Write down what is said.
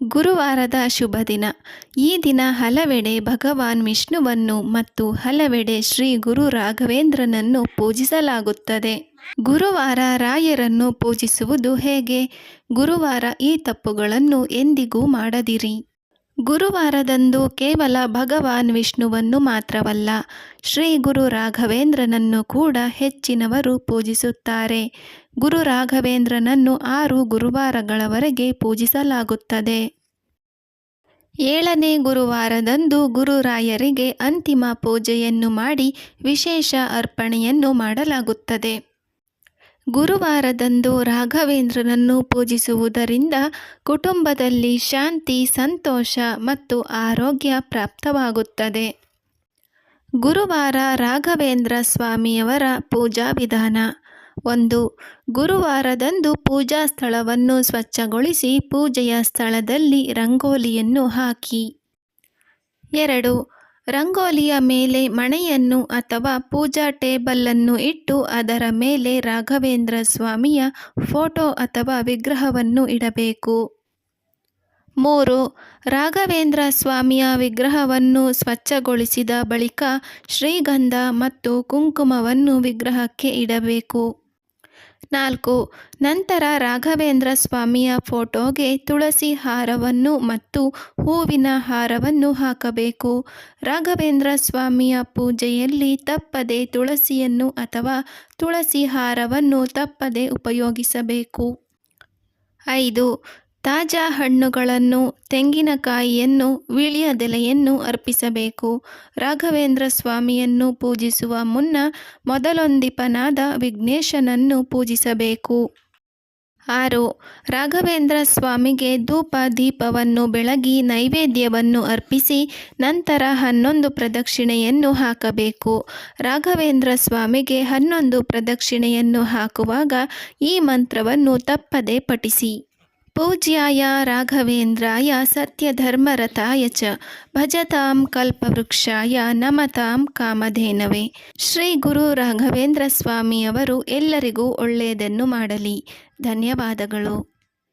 ಗುರುವಾರದ ಶುಭ ದಿನ. ಈ ದಿನ ಹಲವೆಡೆ ಭಗವಾನ್ ವಿಷ್ಣುವನ್ನು ಮತ್ತು ಹಲವೆಡೆ ಶ್ರೀ ಗುರು ರಾಘವೇಂದ್ರನನ್ನು ಪೂಜಿಸಲಾಗುತ್ತದೆ. ಗುರುವಾರ ರಾಯರನ್ನು ಪೂಜಿಸುವುದು ಹೇಗೆ? ಗುರುವಾರ ಈ ತಪ್ಪುಗಳನ್ನು ಎಂದಿಗೂ ಮಾಡದಿರಿ. ಗುರುವಾರದಂದು ಕೇವಲ ಭಗವಾನ್ ವಿಷ್ಣುವನ್ನು ಮಾತ್ರವಲ್ಲ, ಶ್ರೀ ಗುರು ರಾಘವೇಂದ್ರನನ್ನು ಕೂಡ ಹೆಚ್ಚಿನವರು ಪೂಜಿಸುತ್ತಾರೆ. ಗುರು ರಾಘವೇಂದ್ರನನ್ನು ಆರು ಗುರುವಾರಗಳವರೆಗೆ ಪೂಜಿಸಲಾಗುತ್ತದೆ. ಏಳನೇ ಗುರುವಾರದಂದು ಗುರುರಾಯರಿಗೆ ಅಂತಿಮ ಪೂಜೆಯನ್ನು ಮಾಡಿ ವಿಶೇಷ ಅರ್ಪಣೆಯನ್ನು ಮಾಡಲಾಗುತ್ತದೆ. ಗುರುವಾರದಂದು ರಾಘವೇಂದ್ರನನ್ನು ಪೂಜಿಸುವುದರಿಂದ ಕುಟುಂಬದಲ್ಲಿ ಶಾಂತಿ, ಸಂತೋಷ ಮತ್ತು ಆರೋಗ್ಯ ಪ್ರಾಪ್ತವಾಗುತ್ತದೆ. ಗುರುವಾರ ರಾಘವೇಂದ್ರ ಸ್ವಾಮಿಯವರ ಪೂಜಾ ವಿಧಾನ. ಒಂದು, ಗುರುವಾರದಂದು ಪೂಜಾ ಸ್ಥಳವನ್ನು ಸ್ವಚ್ಛಗೊಳಿಸಿ ಪೂಜೆಯ ಸ್ಥಳದಲ್ಲಿ ರಂಗೋಲಿಯನ್ನು ಹಾಕಿ. ಎರಡು ರಂಗೋಲಿಯ ಮೇಲೆ ಮಣೆಯನ್ನು ಅಥವಾ ಪೂಜಾ ಟೇಬಲನ್ನು ಇಟ್ಟು ಅದರ ಮೇಲೆ ರಾಘವೇಂದ್ರ ಸ್ವಾಮಿಯ ಫೋಟೋ ಅಥವಾ ವಿಗ್ರಹವನ್ನು ಇಡಬೇಕು. ಮೂರು, ರಾಘವೇಂದ್ರ ಸ್ವಾಮಿಯ ವಿಗ್ರಹವನ್ನು ಸ್ವಚ್ಛಗೊಳಿಸಿದ ಬಳಿಕ ಶ್ರೀಗಂಧ ಮತ್ತು ಕುಂಕುಮವನ್ನು ವಿಗ್ರಹಕ್ಕೆ ಇಡಬೇಕು. ನಾಲ್ಕು. ನಂತರ ರಾಘವೇಂದ್ರ ಸ್ವಾಮಿಯ ಫೋಟೋಗೆ ತುಳಸಿ ಹಾರವನ್ನು ಮತ್ತು ಹೂವಿನ ಹಾರವನ್ನು ಹಾಕಬೇಕು. ರಾಘವೇಂದ್ರ ಸ್ವಾಮಿಯ ಪೂಜೆಯಲ್ಲಿ ತಪ್ಪದೆ ತುಳಸಿಯನ್ನು ಅಥವಾ ತುಳಸಿ ಹಾರವನ್ನು ತಪ್ಪದೆ ಉಪಯೋಗಿಸಬೇಕು. ಐದು. ತಾಜಾ ಹಣ್ಣುಗಳನ್ನು, ತೆಂಗಿನಕಾಯಿಯನ್ನು, ವೀಳ್ಯದೆಲೆಯನ್ನು ಅರ್ಪಿಸಬೇಕು. ರಾಘವೇಂದ್ರ ಸ್ವಾಮಿಯನ್ನು ಪೂಜಿಸುವ ಮುನ್ನ ಮೊದಲೊಂದಿಪನಾದ ವಿಘ್ನೇಶನನ್ನು ಪೂಜಿಸಬೇಕು. ಆರು, ರಾಘವೇಂದ್ರ ಸ್ವಾಮಿಗೆ ಧೂಪ, ದೀಪವನ್ನು ಬೆಳಗಿ ನೈವೇದ್ಯವನ್ನು ಅರ್ಪಿಸಿ ನಂತರ ಹನ್ನೊಂದು ಪ್ರದಕ್ಷಿಣೆಯನ್ನು ಹಾಕಬೇಕು. ರಾಘವೇಂದ್ರ ಸ್ವಾಮಿಗೆ ಹನ್ನೊಂದು ಪ್ರದಕ್ಷಿಣೆಯನ್ನು ಹಾಕುವಾಗ ಈ ಮಂತ್ರವನ್ನು ತಪ್ಪದೆ ಪಠಿಸಿ. ಪೂಜ್ಯಾಯ ರಾಘವೇಂದ್ರಾಯ ಸತ್ಯಧರ್ಮರತಾಯ ಚ ಭಜತಾಂ ಕಲ್ಪವೃಕ್ಷಾಯ ನಮತಾಂ ಕಾಮಧೇನವೇ. ಶ್ರೀ ಗುರು ರಾಘವೇಂದ್ರ ಸ್ವಾಮಿಯವರು ಎಲ್ಲರಿಗೂ ಒಳ್ಳೆಯದನ್ನು ಮಾಡಲಿ. ಧನ್ಯವಾದಗಳು.